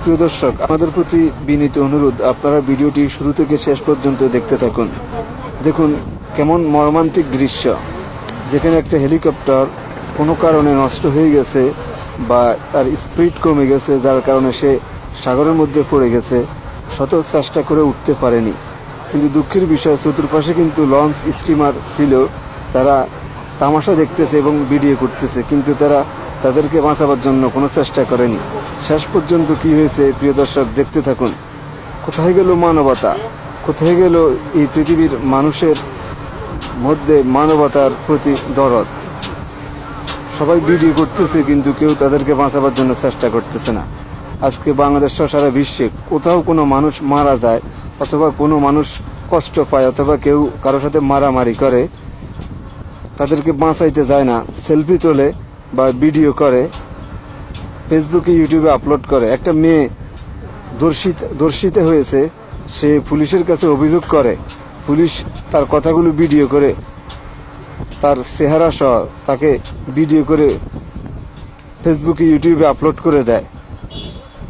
প্রিয় দর্শক আমাদের প্রতি বিনীত অনুরোধ, আপনারা ভিডিওটি শুরু থেকে শেষ পর্যন্ত দেখতে থাকুন। দেখুন কেমন মর্মান্তিক দৃশ্য। যেখানে একটা হেলিকপ্টার কোনো কারণে নষ্ট হয়ে গেছে বা তার স্পিড কমে গেছে, যার কারণে সে সাগরের মধ্যে পড়ে গেছে শত চেষ্টা করে উঠতে পারেনি। কিন্তু দুঃখের বিষয়, চতুর্পাশে কিন্তু লঞ্চ স্টিমার ছিল, তারা তামাশা দেখতেছে এবং ভিডিও করতেছে, কিন্তু তারা তাদেরকে বাঁচাবার জন্য কোনো চেষ্টা করেনি। শেষ পর্যন্ত কি হয়েছে, প্রিয় দর্শক, দেখতে থাকুন। কোথায় গেল মানবতা? কোথায় গেল এই পৃথিবীর মানুষের মধ্যে মানবতার প্রতি দরদ? সবাই ভিডিও করতেছে, কিন্তু কেউ তাদেরকে বাঁচাবার জন্য চেষ্টা করতেছে না। আজকে বাংলাদেশ সহ সারা বিশ্বে কোথাও কোনো মানুষ মারা যায়, অথবা কোনো মানুষ কষ্ট পায়, অথবা কেউ কারোর সাথে মারামারি করে, তাদেরকে বাঁচাইতে যায় না, সেলফি তোলে বা ভিডিও করে। ফেসবুকে ইউটিউবে আপলোড করে। একটা মেয়ে দর্শিত দর্শিত হয়েছে, সে পুলিশের কাছে অভিযোগ করে। পুলিশ তার কথাগুলো ভিডিও করে, তার চেহারা সহ তাকে ভিডিও করে ফেসবুকে ইউটিউবে আপলোড করে দেয়।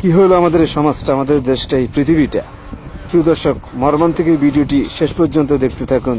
কি হলো আমাদের এই সমাজটা, আমাদের দেশটা, এই পৃথিবীটা? প্রিয় দর্শক, মর্মান্তিক এই ভিডিওটি শেষ পর্যন্ত দেখতে থাকুন।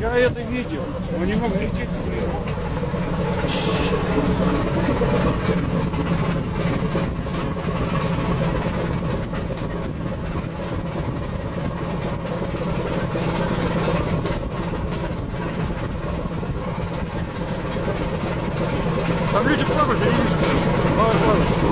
Я это видел, но не мог лететь Там люди плавают, я не вижу. Давай, давай.